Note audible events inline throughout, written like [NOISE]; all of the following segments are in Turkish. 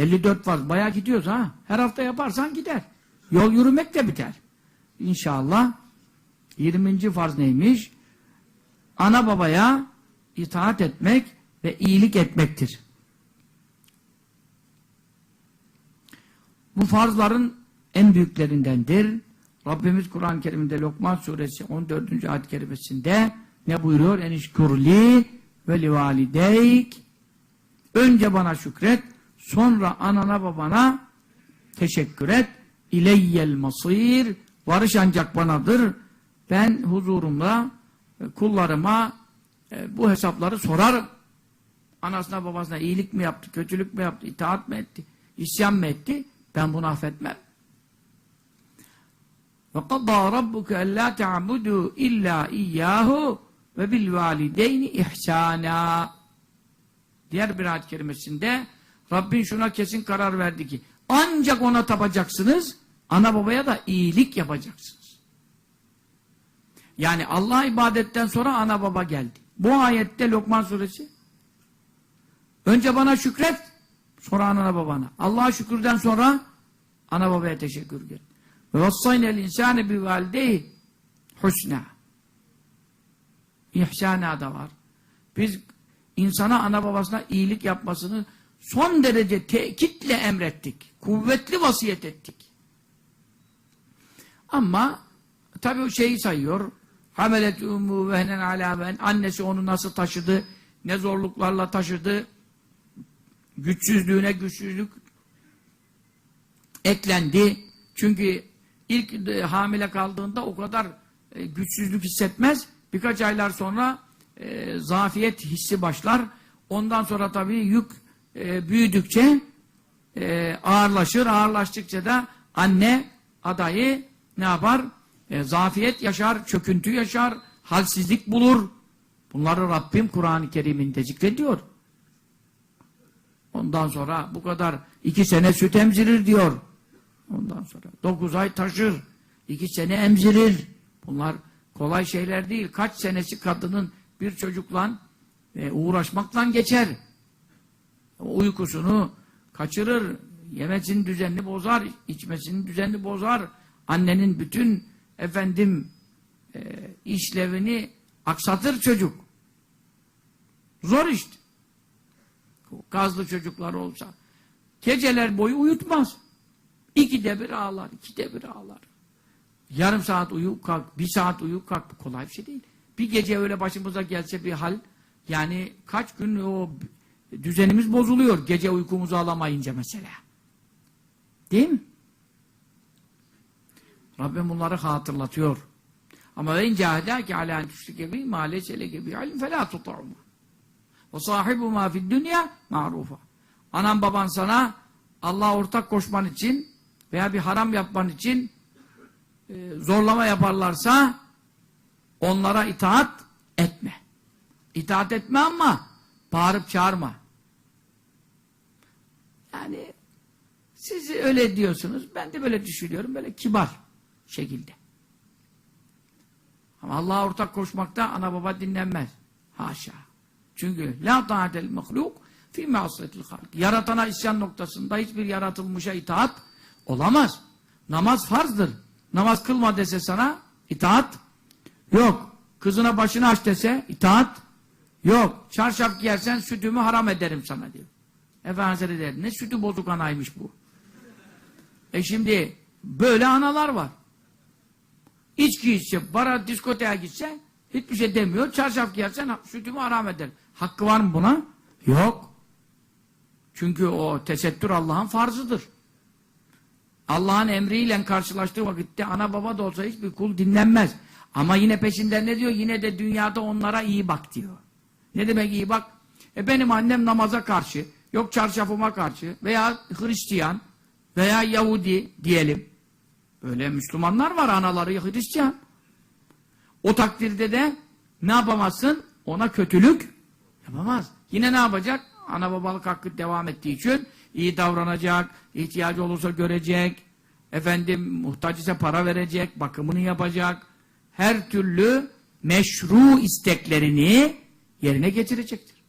54 farz. Bayağı gidiyoruz ha. Her hafta yaparsan gider. Yol yürümek de biter. İnşallah 20. farz neymiş? Ana babaya itaat etmek ve iyilik etmektir. Bu farzların en büyüklerindendir. Rabbimiz Kur'an-ı Kerim'de Lokman suresi 14. ayet-i kerimesinde ne buyuruyor? Enişkurli ve livalideyk Önce bana şükret, sonra anana babana teşekkür et. İleyyel masir varış ancak banadır. Ben huzurumda e, kullarıma e, bu hesapları sorarım. Anasına babasına iyilik mi yaptı, kötülük mü yaptı, itaat mı etti, isyan mı etti? Ben bunu affetmem. وَقَضَى رَبُّكَ أَلَّا تَعْبُدُوا إِلَّا إِيَّاهُ وَبِالْوَالِدَيْنِ إِحْسَانًا Diğer bir ayet kerimesinde Rabbin şuna kesin karar verdi ki ancak ona tapacaksınız, ana babaya da iyilik yapacaksınız. Yani Allah ibadetten sonra ana baba geldi. Bu ayette Lokman suresi önce bana şükret, sonra anana babana. Allah'a şükürden sonra ana babaya teşekkür et. Ve vassaynel insane bi husna. İhsana da var. Biz insana ana babasına iyilik yapmasını son derece tekitle emrettik. Kuvvetli vasiyet ettik. Ama tabii o şeyi sayıyor. Hamelet ummu vehnen ala ben. Annesi onu nasıl taşıdı, ne zorluklarla taşıdı. Güçsüzlüğüne güçsüzlük eklendi. Çünkü ilk e, hamile kaldığında o kadar e, güçsüzlük hissetmez. Birkaç aylar sonra e, zafiyet hissi başlar. Ondan sonra tabii yük e, büyüdükçe e, ağırlaşır. Ağırlaştıkça da anne adayı ne yapar? E, zafiyet yaşar, çöküntü yaşar, halsizlik bulur. Bunları Rabbim Kur'an-ı Kerim'inde zikrediyor. Ondan sonra bu kadar iki sene süt emzirir diyor. Ondan sonra dokuz ay taşır, iki sene emzirir. Bunlar kolay şeyler değil. Kaç senesi kadının bir çocukla e, uğraşmakla geçer. Uykusunu kaçırır, yemesinin düzenini bozar, içmesinin düzenini bozar. Annenin bütün efendim e, işlevini aksatır çocuk. Zor işte. Gazlı çocuklar olsa geceler boyu uyutmaz. İkide bir ağlar, ikide bir ağlar. Yarım saat uyuyup kalk, bir saat uyuyup kalk. Kolay bir şey değil. Bir gece öyle başımıza gelse bir hal, yani kaç gün o düzenimiz bozuluyor. Gece uykumuzu alamayınca mesela. Değil mi? Rabbim bunları hatırlatıyor. Ama ve incâhedâke alâ tüşrike bî mâ leysele gibi alim felâ tuta'umâ. Ve sahibu mâ fid dünya ma'rufa. Anan baban sana Allah'a ortak koşman için veya bir haram yapman için e, zorlama yaparlarsa onlara itaat etme. İtaat etme ama bağırıp çağırma. Yani siz öyle diyorsunuz, ben de böyle düşünüyorum, böyle kibar şekilde. Ama Allah'a ortak koşmakta ana baba dinlenmez. Haşa. Çünkü la ta'atel mahluk fi ma'asiyetil halk. Yaratana isyan noktasında hiçbir yaratılmışa itaat olamaz. Namaz farzdır. Namaz kılma dese sana itaat yok. Kızına başını aç dese itaat yok. Çarşaf giyersen sütümü haram ederim sana diyor. Efendimiz Hazretleri ne sütü bozuk anaymış bu. E şimdi böyle analar var. İçki içse, bara diskoteye gitse hiçbir şey demiyor. Çarşaf giyersen sütümü haram ederim. Hakkı var mı buna? Yok. Çünkü o tesettür Allah'ın farzıdır. Allah'ın emriyle karşılaştığı vakitte ana baba da olsa hiçbir kul dinlenmez. Ama yine peşinden ne diyor? Yine de dünyada onlara iyi bak diyor. Ne demek iyi bak? E benim annem namaza karşı, yok çarşafıma karşı veya Hristiyan veya Yahudi diyelim. Böyle Müslümanlar var anaları Hristiyan. O takdirde de ne yapamazsın? Ona kötülük yapamaz. Yine ne yapacak? Ana babalık hakkı devam ettiği için iyi davranacak, ihtiyacı olursa görecek, efendim muhtaç ise para verecek, bakımını yapacak. Her türlü meşru isteklerini yerine getirecektir.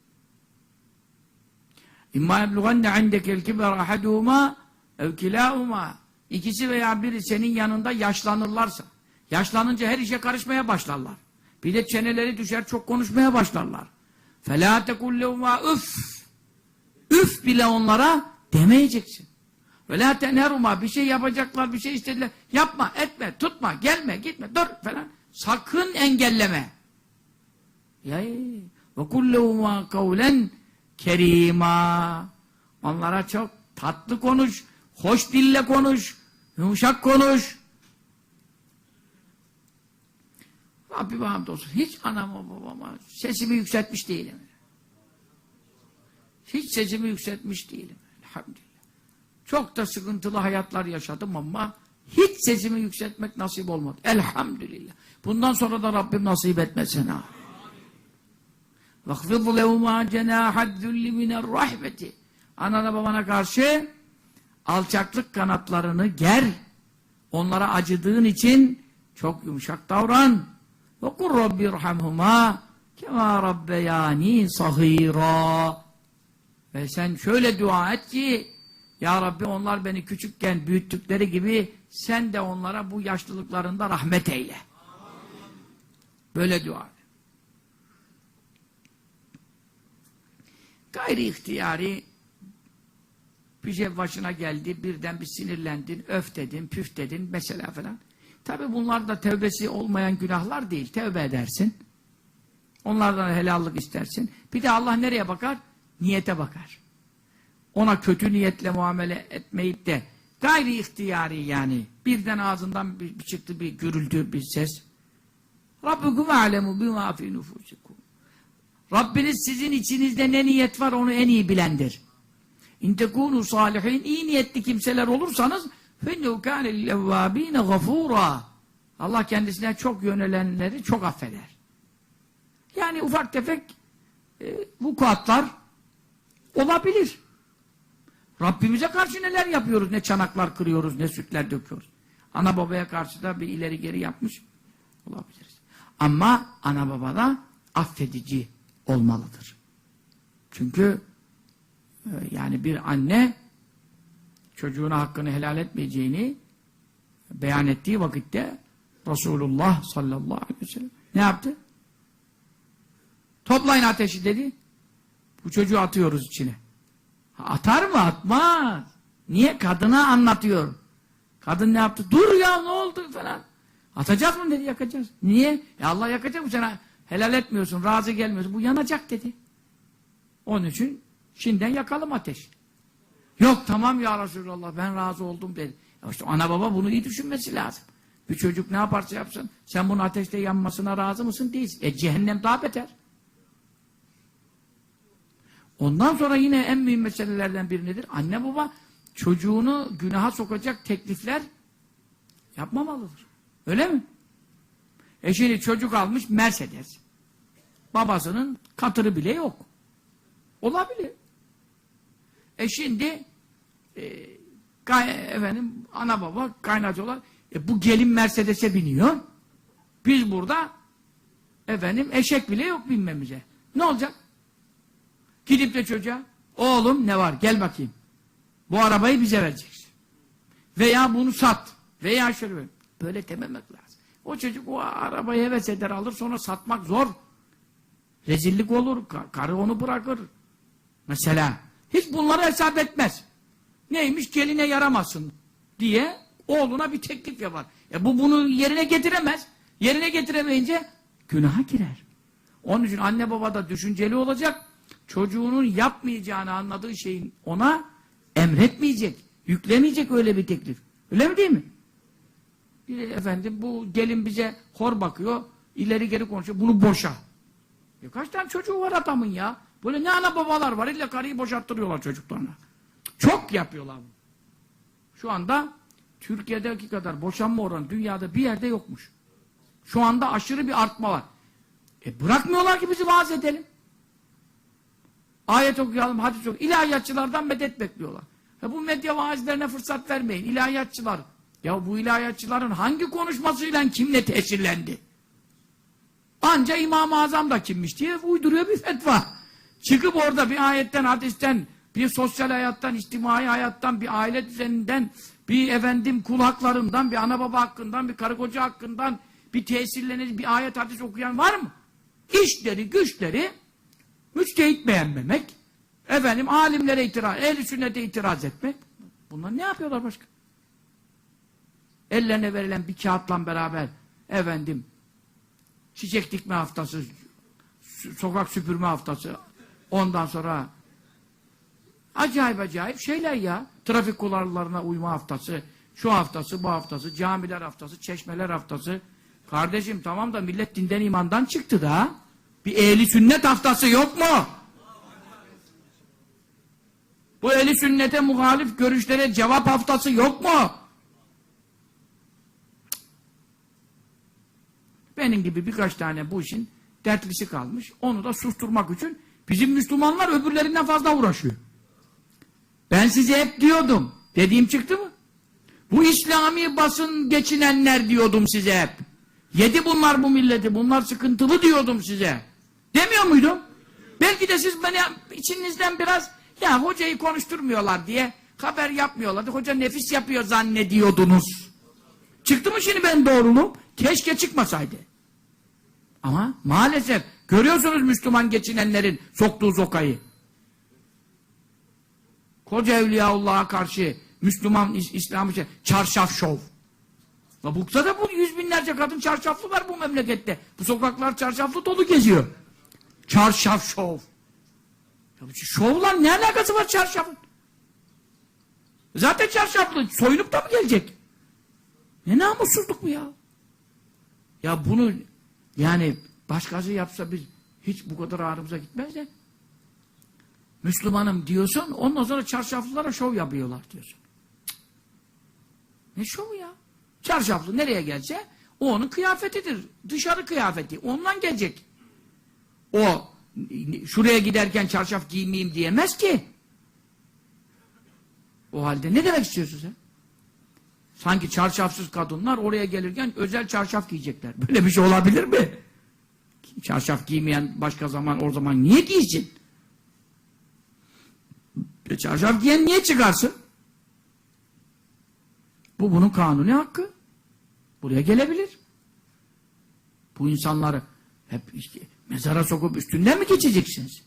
İmma yeblugenne indekel kiber ahaduhuma ev kilahuma. İkisi veya biri senin yanında yaşlanırlarsa. Yaşlanınca her işe karışmaya başlarlar. Bir de çeneleri düşer çok konuşmaya başlarlar. فَلَا تَقُلْ لَهُمَا üf. Üf bile onlara demeyeceksin. وَلَا تَنْهَرُمَا Bir şey yapacaklar, bir şey istediler. Yapma, etme, tutma, gelme, gitme, dur falan. Sakın engelleme. Yay. وَقُلْ لَهُمَا قَوْلًا kerima. Onlara çok tatlı konuş, hoş dille konuş, yumuşak konuş. Rabbime hamdolsun. Hiç anama babama sesimi yükseltmiş değilim. Hiç sesimi yükseltmiş değilim. Elhamdülillah. Çok da sıkıntılı hayatlar yaşadım ama hiç sesimi yükseltmek nasip olmadı. Elhamdülillah. Bundan sonra da Rabbim nasip etmesin ha. وَخْفِضْ لَهُمَا جَنَاحَ الذُّلِّ مِنَ الرَّحْمَةِ Anana babana karşı alçaklık kanatlarını ger. Onlara acıdığın için çok yumuşak davran. وَقُلْ رَبِّ ارْحَمْهُمَا كَمَا رَبَّيَانِي صَغِيرًا Ve sen şöyle dua et ki Ya Rabbi onlar beni küçükken büyüttükleri gibi sen de onlara bu yaşlılıklarında rahmet eyle. Böyle dua Gayri ihtiyari bir şey başına geldi, birden bir sinirlendin, öf dedin, püf dedin mesela falan. Tabi bunlar da tevbesi olmayan günahlar değil. Tevbe edersin. Onlardan helallik istersin. Bir de Allah nereye bakar? Niyete bakar. Ona kötü niyetle muamele etmeyip de gayri ihtiyari yani birden ağzından bir, bir çıktı bir gürültü bir ses. Rabbukum alemu bima fi nufusikum. Rabbiniz sizin içinizde ne niyet var onu en iyi bilendir. İn tekûnû salihin iyi niyetli kimseler olursanız فَنَّهُ كَانَ لِلْاَوَّاب۪ينَ غَفُورًا Allah kendisine çok yönelenleri çok affeder. Yani ufak tefek e, vukuatlar olabilir. Rabbimize karşı neler yapıyoruz? Ne çanaklar kırıyoruz, ne sütler döküyoruz. Ana babaya karşı da bir ileri geri yapmış olabiliriz. Ama ana baba da affedici olmalıdır. Çünkü e, yani bir anne çocuğuna hakkını helal etmeyeceğini beyan ettiği vakitte Resulullah sallallahu aleyhi ve sellem ne yaptı? Toplayın ateşi dedi. Bu çocuğu atıyoruz içine. Atar mı? Atmaz. Niye? Kadına anlatıyor. Kadın ne yaptı? Dur ya ne oldu falan. Atacağız mı dedi yakacağız. Niye? Ya Allah yakacak mı sana? Helal etmiyorsun, razı gelmiyorsun. Bu yanacak dedi. Onun için şimdiden yakalım ateş. Yok tamam ya Resulallah ben razı oldum dedi. Ya ana baba bunu iyi düşünmesi lazım. Bir çocuk ne yaparsa yapsın sen bunun ateşte yanmasına razı mısın? Değilsin. E cehennem daha beter. Ondan sonra yine en mühim meselelerden biri nedir? Anne baba çocuğunu günaha sokacak teklifler yapmamalıdır. Öyle mi? E şimdi çocuk almış Mercedes. Babasının katırı bile yok. Olabilir. E şimdi e, efendim ana baba kaynatıyorlar. E bu gelin Mercedes'e biniyor. Biz burada efendim eşek bile yok binmemize. Ne olacak? Gidip de çocuğa oğlum ne var gel bakayım. Bu arabayı bize vereceksin. Veya bunu sat. Veya şöyle böyle. Dememek lazım. O çocuk o arabayı heves eder alır sonra satmak zor. Rezillik olur. Karı onu bırakır. Mesela. Hiç bunları hesap etmez. Neymiş geline yaramasın diye oğluna bir teklif yapar. E bu bunu yerine getiremez. Yerine getiremeyince günaha girer. Onun için anne baba da düşünceli olacak. Çocuğunun yapmayacağını anladığı şeyin ona emretmeyecek. Yüklemeyecek öyle bir teklif. Öyle mi değil mi? Efendim bu gelin bize hor bakıyor. ileri geri konuşuyor. Bunu boşa. E kaç tane çocuğu var adamın ya? Böyle ne ana babalar var. İlle karıyı boşalttırıyorlar çocuklarına. Çok yapıyorlar bunu. Şu anda Türkiye'deki kadar boşanma oranı dünyada bir yerde yokmuş. Şu anda aşırı bir artma var. E bırakmıyorlar ki bizi vaaz edelim. Ayet okuyalım, hadis okuyalım. İlahiyatçılardan medet bekliyorlar. E bu medya vaazlerine fırsat vermeyin. İlahiyatçılar. Ya bu ilahiyatçıların hangi konuşmasıyla kimle tesirlendi? Anca İmam-ı Azam da kimmiş diye uyduruyor bir fetva. Çıkıp orada bir ayetten, hadisten bir sosyal hayattan, içtimai hayattan, bir aile düzeninden, bir efendim kul haklarından, bir ana baba hakkından, bir karı koca hakkından, bir tesirlenir, bir ayet hadis okuyan var mı? İşleri, güçleri müçtehit beğenmemek, efendim alimlere itiraz, ehl-i sünnete itiraz etmek. Bunlar ne yapıyorlar başka? Ellerine verilen bir kağıtla beraber efendim çiçek dikme haftası, sokak süpürme haftası, ondan sonra acayip acayip şeyler ya. Trafik kurallarına uyma haftası, şu haftası, bu haftası, camiler haftası, çeşmeler haftası. Kardeşim tamam da millet dinden imandan çıktı da. Bir ehli sünnet haftası yok mu? Bu ehli sünnete muhalif görüşlere cevap haftası yok mu? Benim gibi birkaç tane bu işin dertlisi kalmış. Onu da susturmak için bizim Müslümanlar öbürlerinden fazla uğraşıyor. Ben size hep diyordum. Dediğim çıktı mı? Bu İslami basın geçinenler diyordum size hep. Yedi bunlar bu milleti. Bunlar sıkıntılı diyordum size. Demiyor muydum? Belki de siz beni içinizden biraz ya hocayı konuşturmuyorlar diye haber yapmıyorlardı. Hoca nefis yapıyor zannediyordunuz. Çıktı mı şimdi ben doğruluğum? Keşke çıkmasaydı. Ama maalesef görüyorsunuz Müslüman geçinenlerin soktuğu zokayı. Koca Evliyaullah'a karşı Müslüman İs- İslam'ı şey, çarşaf şov. Bukta da bu yüz binlerce kadın çarşaflı var bu memlekette. Bu sokaklar çarşaflı dolu geziyor. Çarşaf şov. Ya bu şovla ne alakası var çarşafın? Zaten çarşaflı. Soyunup da mı gelecek? Ne namussuzluk bu ya? Ya bunu yani başkası yapsa biz hiç bu kadar ağrımıza gitmez de. Müslümanım diyorsun, ondan sonra çarşaflılara şov yapıyorlar diyorsun. Cık. Ne şovu ya? Çarşaflı nereye gelse o onun kıyafetidir. Dışarı kıyafeti. Ondan gelecek. O şuraya giderken çarşaf giymeyeyim diyemez ki. O halde ne demek istiyorsun sen? Sanki çarşafsız kadınlar oraya gelirken özel çarşaf giyecekler. Böyle bir şey olabilir mi? Çarşaf giymeyen başka zaman o zaman niye giysin? E çarşaf giyen niye çıkarsın? Bu bunun kanuni hakkı. Buraya gelebilir. Bu insanları hep işte mezara sokup üstünden mi geçeceksiniz?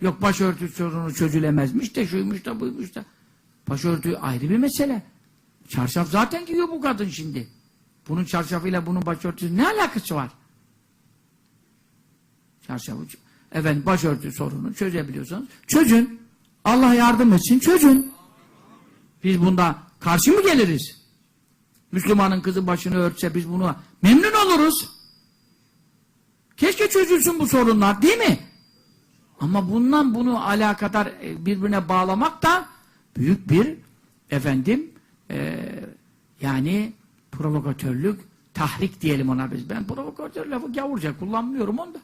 Yok başörtü sorunu çözülemezmiş de şuymuş da buymuş da. Başörtü ayrı bir mesele. Çarşaf zaten giyiyor bu kadın şimdi. Bunun çarşafıyla bunun başörtüsü ne alakası var? Çarşafı efendim başörtü sorunu çözebiliyorsanız çözün. Allah yardım etsin çözün. Biz bunda karşı mı geliriz? Müslümanın kızı başını örtse biz bunu memnun oluruz. Keşke çözülsün bu sorunlar değil mi? Ama bundan bunu alakadar e, birbirine bağlamak da büyük bir efendim e, yani provokatörlük, tahrik diyelim ona biz. Ben provokatör lafı gavurca kullanmıyorum onu da.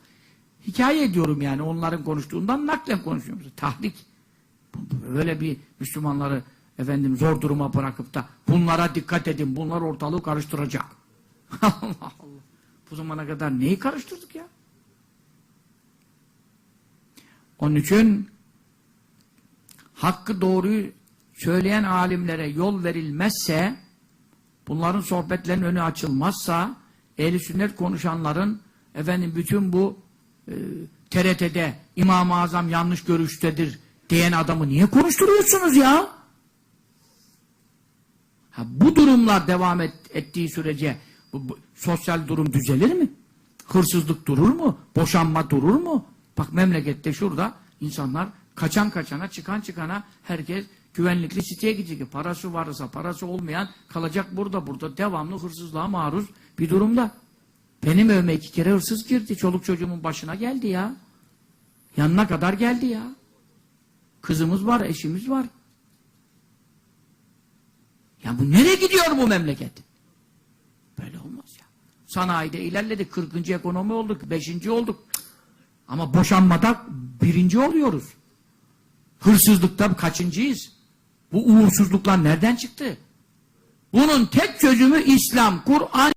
Hikaye ediyorum yani onların konuştuğundan naklen konuşuyorum. Tahrik. Böyle bir Müslümanları efendim zor duruma bırakıp da bunlara dikkat edin, bunlar ortalığı karıştıracak. [LAUGHS] Allah Allah. Bu zamana kadar neyi karıştırdık ya? Onun için hakkı doğruyu söyleyen alimlere yol verilmezse bunların sohbetlerinin önü açılmazsa ehli sünnet konuşanların efendim bütün bu e, TRT'de İmam-ı Azam yanlış görüştedir diyen adamı niye konuşturuyorsunuz ya? Ha, bu durumlar devam et, ettiği sürece bu, bu, sosyal durum düzelir mi? Hırsızlık durur mu? Boşanma durur mu? Bak memlekette şurada insanlar kaçan kaçana, çıkan çıkana herkes güvenlikli siteye gidecek. Parası varsa, parası olmayan kalacak burada burada devamlı hırsızlığa maruz bir durumda. Benim evime iki kere hırsız girdi. Çoluk çocuğumun başına geldi ya. Yanına kadar geldi ya. Kızımız var, eşimiz var. Ya bu nereye gidiyor bu memleket? Böyle olmaz ya. Sanayide ilerledik, 40. ekonomi olduk, 5. olduk. Ama boşanmada birinci oluyoruz. Hırsızlıkta kaçıncıyız? Bu uğursuzluklar nereden çıktı? Bunun tek çözümü İslam, Kur'an